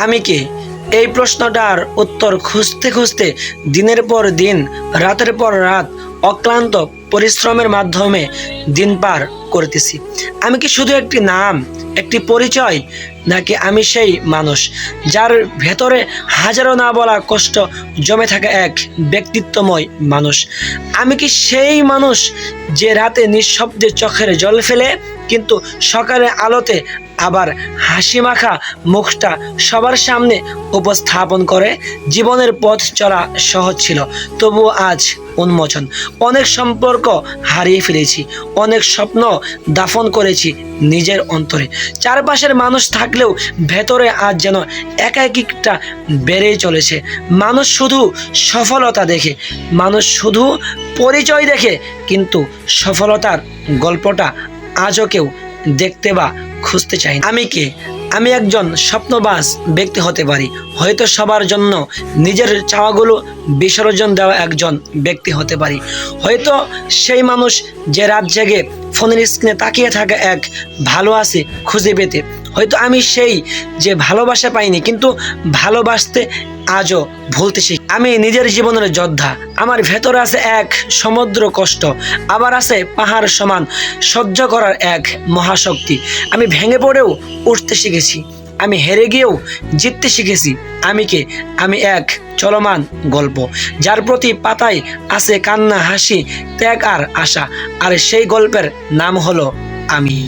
আমি কে? এই প্রশ্নটার উত্তর খুঁজতে খুঁজতে দিনের পর দিন, রাতের পর রাত অক্লান্ত পরিশ্রমের মাধ্যমে দিন পার করতেছি। আমি কি শুধু একটি নাম, একটি পরিচয়, নাকি আমি সেই মানুষ, যার ভেতরে হাজারো না বলা কষ্ট জমে থাকা এক ব্যক্তিত্বময় মানুষ? আমি কি সেই মানুষ যে রাতে নিঃশব্দে চোখের জল ফেলে, কিন্তু সকালে আলোতে আবার হাসি মাখা মুখটা সবার সামনে উপস্থাপন করে? জীবনের পথ চলা সহজ ছিল, তবুও আজ উন্মোচন। অনেক সম্পর্ক হারিয়ে ফেলেছি, অনেক স্বপ্ন দাফন করেছি নিজের অন্তরে। চারপাশের মানুষ থাকলেও ভেতরে আজ যেন একাকিকটা বেড়েই চলেছে। মানুষ শুধু সফলতা দেখে, মানুষ শুধু পরিচয় দেখে, কিন্তু সফলতার গল্পটা আজও কেউ দেখতে বা খুঁজতে চাই আমি কে? আমি একজন স্বপ্নবাস ব্যক্তি হতে পারি। হয়তো সবার জন্য নিজের চাওয়াগুলো বিসর্জন দেওয়া একজন ব্যক্তি হতে পারি। হয়তো সেই মানুষ যে রাত জেগে ফোনের স্ক্রিনে তাকিয়ে থাকা এক ভালো আছে খুঁজে পেতে। হয়তো আমি সেই যে ভালোবাসা পাইনি, কিন্তু ভালোবাসতে আজও ভুলতে শিখি। আমি নিজের জীবনের যোদ্ধা। আমার ভেতরে আছে এক সমুদ্র কষ্ট, আবার আছে পাহাড় সমান, সহ্য করার এক মহাশক্তি। আমি ভেঙে পড়েও উঠতে শিখেছি, আমি হেরে গিয়েও জিততে শিখেছি। আমি কে? আমি এক চলমান গল্প, যার প্রতি পাতায় আছে কান্না, হাসি, ত্যাগ আর আশা, আর সেই গল্পের নাম হলো আমি।